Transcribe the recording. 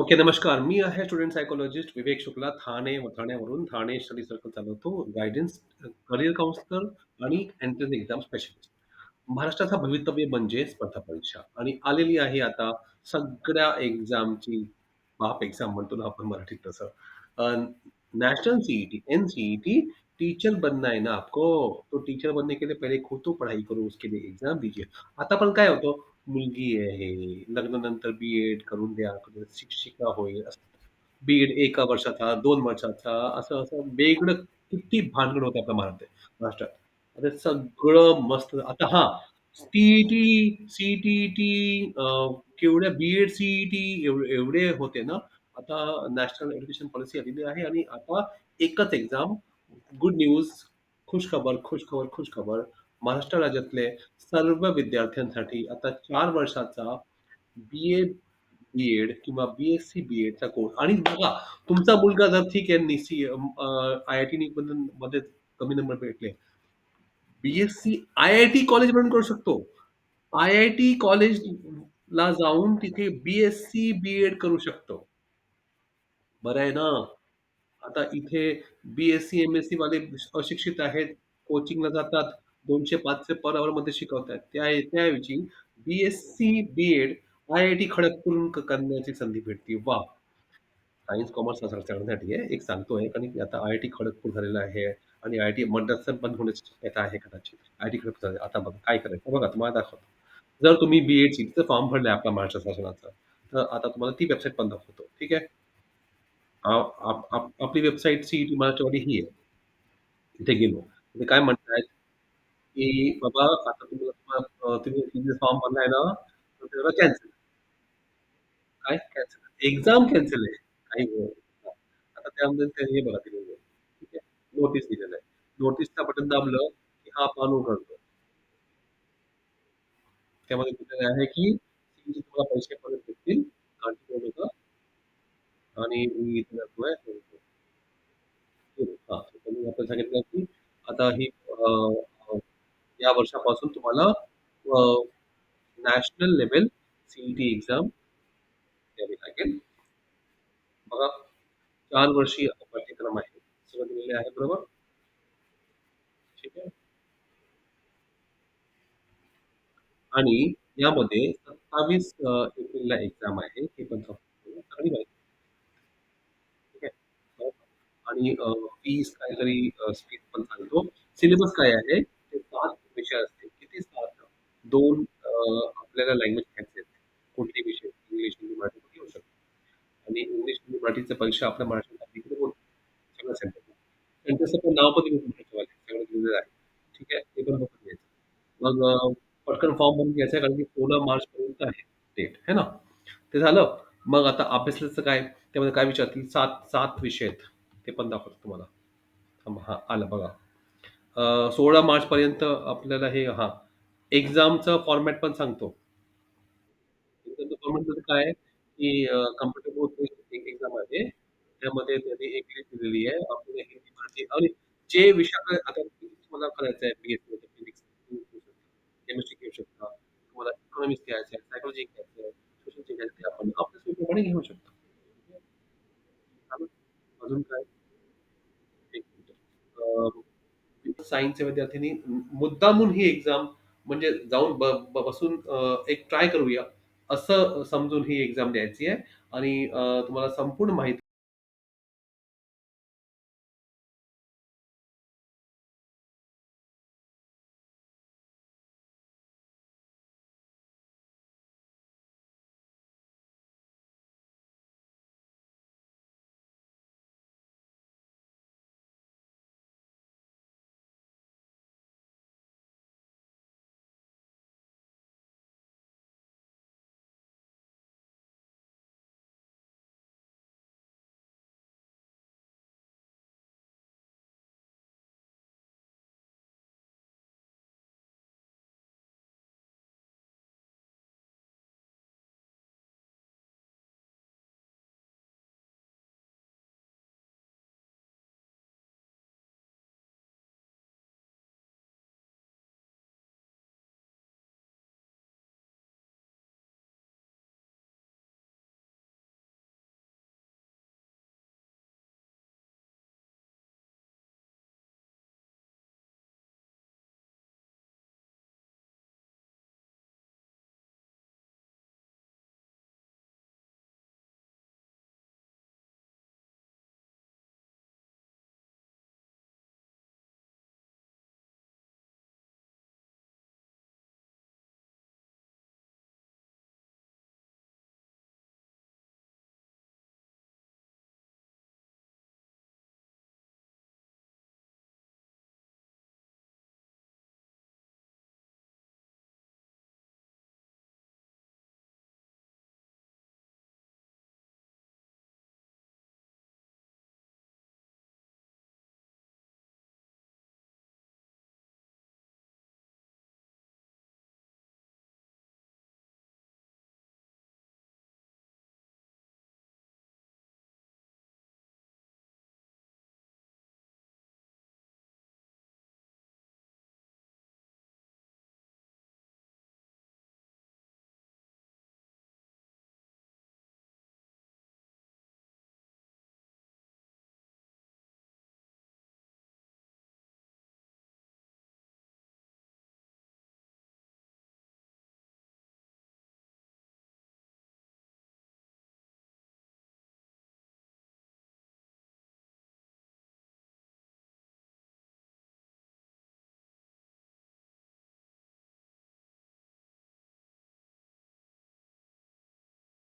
Okay, नमस्कार. मी आहे स्टुडंट सायकोलॉजिस्ट विवेक शुक्ला, ठाणे व ठाण्यावरून. ठाणे स्टडी सर्कल चालवतो. गायडन्स करियर काउन्सिलर आणि एंट्रन्स एक्झाम स्पेशलिस्ट. महाराष्ट्राचा भवितव्य म्हणजे स्पर्धा परीक्षा आणि आलेली आहे आता सगळ्या एक्झामची बाप एक्झाम म्हणतो ना आपण मराठीत तसं. National C E T N C E T, teacher बनना है ना आपको, तो टीचर बनने के लिए पहले खुद तो पढ़ाई करो, उसके लिए एग्जाम दीजिए. आता पण काय होतं, मुलगी आहे, लग्नानंतर बी-एड करून द्या, शिक्षिका होईल. बी-एड 1 वर्षाचा, 2 वर्षाचा, असं-असं वेगळं किती भानगड होतं आपल्या महाराष्ट्रात महाराष्ट्रात. आता सगळं मस्त. आता हां, C E T, C T T अ, केवढ्या B Ed, C E T एव एवढे होते ना, आता नॅशनल एज्युकेशन पॉलिसी आलेली आहे आणि आता एकच एक्झाम, गुड न्यूज, खुशखबर, खुशखबर, खुशखबर. महाराष्ट्र राज्यातले सर्व विद्यार्थ्यांसाठी आता चार वर्षाचा बी-ए, बी-एड किंवा बी-एससी, बी-एडचा कोर्स आणि बघा तुमचा मुलगा जर ठीक आहे निसी आय-आय-टी मध्ये कमी नंबर भेटले. बी-एससी आय-आय-टी कॉलेज म्हणून करू शकतो. आय-आय-टी कॉलेजला जाऊन तिथे बी-एससी, बी-एड करू शकतो. बरं आहे ना. आता इथे बी-एससी, एम-एससी वाले अशिक्षित आहेत, कोचिंगला जातात, दोनशे पाचशे पर हॉवरमध्ये शिकवतायत. त्या त्याऐवजी बी-एससी, बी-एड आय-आय-टी खडगपूर क करण्याची संधी भेटते. वाह! सायन्स, कॉमर्स करण्यासाठी आहे. एक सांगतोय कारण की आता आय-आय-टी खडगपूर झालेलं आहे आणि आय-आय-टी मद्रासचं बंद होण्याची शक्यता आहे कदाचित. आय-आय-टी खडगपूर आता बघा काय करायचं बघा तुम्हाला दाखवतो. जर तुम्ही बी-एड तिथं फॉर्म भरलंय आपल्या महाराष्ट्र शासनाचं, तर आता तुम्हाला ती वेबसाईट पण दाखवतो. ठीक आहे. आप आप आपली वेबसाईट सीईटी मराठीवाली ही आहे. तिथे गेलो. तुम्ही काय म्हणतायत, की बाबा आता तुम्हाला तुम्ही तुम्ही फॉर्म भरलाय ना, तर त्याला कॅन्सल. काय कॅन्सल? एक्झाम कॅन्सल आहे. काही आता त्यामध्ये त्यांनी हे बघा दिलेलं आहे. ठीक आहे. नोटीस दिलेलं आहे. नोटीसचा बटन दाबलं, की हा पान उघडतो. त्यामध्ये दिलेलं आहे, की तुम्हाला पैसे परत भेटतील. काळजी करू आणि मी इथे सांगितलं, की आता ही या वर्षापासून तुम्हाला नॅशनल लेवल सीईटी एक्झाम द्यावी लागेल. बघा चार वर्षीय पाठ्यक्रम आहे. सगळं दिलेले आहे बरोबर? ठीक आहे. आणि यामध्ये सत्तावीस एप्रिलला एक्झाम आहे. हे पण चांगली माहिती. ठीक आहे. आणि फीस काहीतरी स्पीड पण सांगतो. सिलेबस काय आहे? ते 7 विषय असतील. किती दोन आपल्याला लँग्वेज घ्यायचे आहेत. कोणते विषय? इंग्लिश, हिंदी, मराठी घेऊ शकतो. आणि इंग्लिश, हिंदी, मराठीचं परीक्षा आपल्या महाराष्ट्रात सगळं सेंटर. सेंटरचं पण नाव पण सगळं दिलेलं आहे. ठीक आहे. ते पण बघून घ्यायचं. मग पटकन फॉर्म भरून घ्यायचं आहे कारण की 16 मार्चपर्यंत आहे डेट, है ना? ते झालं. मग आता अभ्यासाचं काय? त्यामध्ये काय विचारतील? 7 7 विषय आहेत. ते पण दाखवतो तुम्हाला. थांबा हां, आलं बघा. सोळा मार्चपर्यंत आपल्याला हे हां, एक्झामचं फॉर्मॅट पण सांगतो. एक्झामचं फॉर्मॅट म्हणजे काय आहे, की अ, बोर्ड एक एक्झाम आहे. त्यामध्ये त्यांनी एक लिस्ट दिलेली आहे. आपल्याला हिंदी, मराठी आणि जे विषय आता मला करायचं आहे बी-एससी फिजिक्स केमिस्ट्री घेऊ शकता. तुम्हाला इकॉनॉमिक्स घ्यायचं आहे, सायकॉलॉजी घ्यायचं आहे, सोशल घ्यायचं आहे, आपण आपल्या सोयीप्रमाणे घेऊ शकता चालेल. अजून काय? एक मिनिट. अ, सायन्सच्या विद्यार्थ्यांनी मुद्दामून ही एक्झाम म्हणजे जाऊन ब ब बसून अ, एक ट्राय करूया, असं समजून ही एक्झाम द्यायची आहे. आणि अ, तुम्हाला संपूर्ण माहिती